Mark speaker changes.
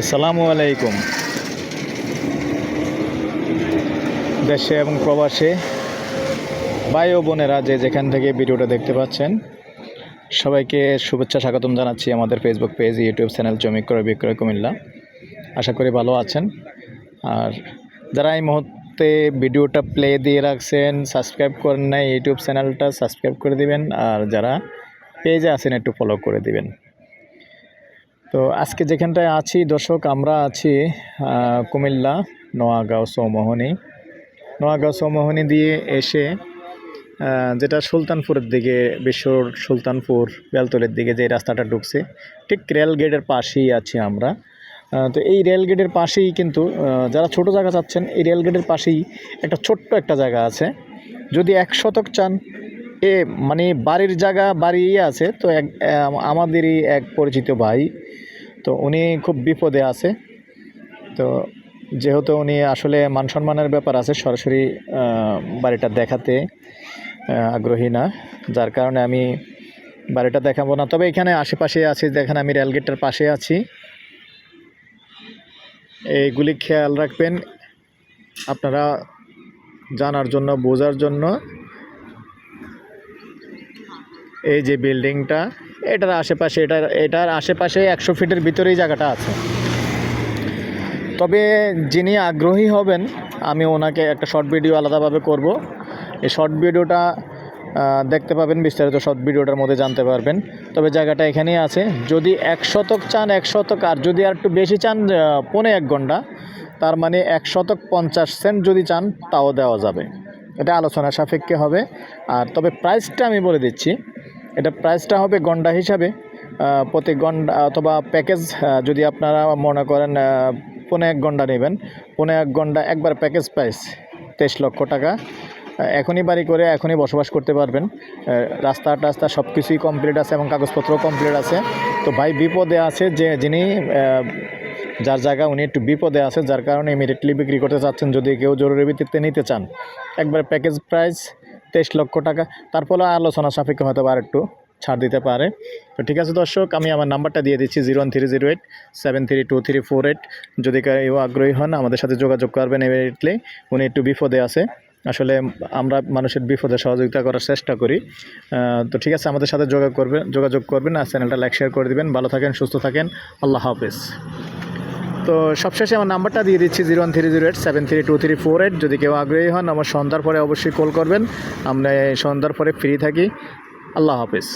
Speaker 1: আসসালামু আলাইকুম
Speaker 2: দেশে এবং প্রবাসে ভাই ও বোনেরা যে যেখান থেকে ভিডিওটা দেখতে পাচ্ছেন, সবাইকে শুভেচ্ছা স্বাগতম জানাচ্ছি আমাদের ফেসবুক পেজ ইউটিউব চ্যানেল জমি ক্রয়, বিক্রয়, কুমিল্লা। আশা করি ভালো আছেন। আর যারা এই মুহূর্তে ভিডিওটা প্লে দিয়ে রাখছেন সাবস্ক্রাইব করেন নাই ইউটিউব চ্যানেলটা সাবস্ক্রাইব করে দিবেন। আর যারা পেজে আছেন, একটু ফলো করে দিবেন। তো আজকে যেখানটায় আছি, দর্শক, আমরা আছি কুমিল্লা, নোয়াগাঁও চৌমোহনী। নোয়াগাঁও চৌমোহনী দিয়ে এসে যেটা সুলতানপুরের দিকে বিশ্ব সুলতানপুর বেলতলের দিকে যে রাস্তাটা ঢুকছে, ঠিক রেল গেটের পাশেই আছি আমরা। তো এই রেল গেটের পাশেই কিন্তু যারা ছোট জায়গা চাচ্ছেন, এই রেল গেটের পাশেই একটা ছোট্ট একটা জায়গা আছে। যদি এক শতক চান এ মানে বাড়ির জায়গা, বাড়ি আছে, তো এক আমাদেরই এক পরিচিত ভাই, তো উনি খুব বিপদে আছে, তো যেহেতু উনি আসলে মান সম্মানের ব্যাপার আছে, সরাসরি বাড়িটা দেখাতে আগ্রহী না, যার কারণে আমি বাড়িটা দেখাবো না। তবে এখানে আশেপাশে আছি, যেখানে আমি রেলগেটের পাশে আছি। এইগুলি খেয়াল রাখবেন, আপনারা জানার জন্য, বোঝার জন্য। এই যে বিল্ডিংটা, এটার আশেপাশে, এটার এটার আশেপাশে একশো ফিটের ভিতরেই জায়গাটা আছে। তবে যিনি আগ্রহী হবেন, আমি ওনাকে একটা শর্ট ভিডিও আলাদাভাবে করব। এই শর্ট ভিডিওটা দেখতে পাবেন, বিস্তারিত শর্ট ভিডিওটার মধ্যে জানতে পারবেন। তবে জায়গাটা এখানেই আছে। যদি এক শতক চান, এক শতক, আর যদি আর একটু বেশি চান পৌনে এক ঘণ্টা, তার মানে এক শতক পঞ্চাশ সেন্ট যদি চান, তাও দেওয়া যাবে। এটা আলোচনা সাপেক্ষে হবে। আর তবে প্রাইসটা আমি বলে দিচ্ছি এটা প্রাইসটা হবে গন্ডা হিসাবে প্রতি গন্ডা অথবা প্যাকেজ যদি আপনারা মনে করেন আহ, পৌনে এক ঘণ্টা নেবেন পৌনে এক ঘণ্টা একবার প্যাকেজ প্রাইস তেইশ লক্ষ টাকা। এখনই বাড়ি করে এখনই বসবাস করতে পারবেন। রাস্তা টাস্তা সব কিছুই কমপ্লিট আছে এবং কাগজপত্রও কমপ্লিট আছে। তো ভাই বিপদে আছে যে যিনি যার জায়গা উনি একটু বিপদে আছে যার কারণে ইমিডিয়েটলি বিক্রি করতে চাচ্ছেন যদি কেউ জরুরি ভিত্তিতে নিতে চান। একবার প্যাকেজ প্রাইস তেইশ লক্ষ টাকা। তারপরে আলোচনা সাপেক্ষে হয়তো আর একটু ছাড় দিতে পারে। তো ঠিক আছে দর্শক, আমি আমার নাম্বারটা দিয়ে দিচ্ছি zero one three zero eight seven three two three four eight. যদি কেউ আগ্রহী হন, আমাদের সাথে যোগাযোগ করবেন ইমিডিয়েটলি উনি একটু বিপদে আছে। আসলে আমরা মানুষের বিপদে সহযোগিতা করার চেষ্টা করি। তো ঠিক আছে, আমাদের সাথে যোগাযোগ করবেন যোগাযোগ করবেন আর চ্যানেলটা লাইক শেয়ার করে দিবেন। ভালো থাকেন, সুস্থ থাকেন। আল্লাহ হাফেজ। তো সবশেষে আমার নাম্বারটা দিয়ে দিচ্ছি zero one three zero eight seven three two three four eight. যদি কেউ আগ্রহী হন, আমার সন্ধ্যার পরে অবশ্যই কল করবেন। আমরা সন্ধ্যার পরে ফ্রি থাকি। আল্লাহ হাফেজ।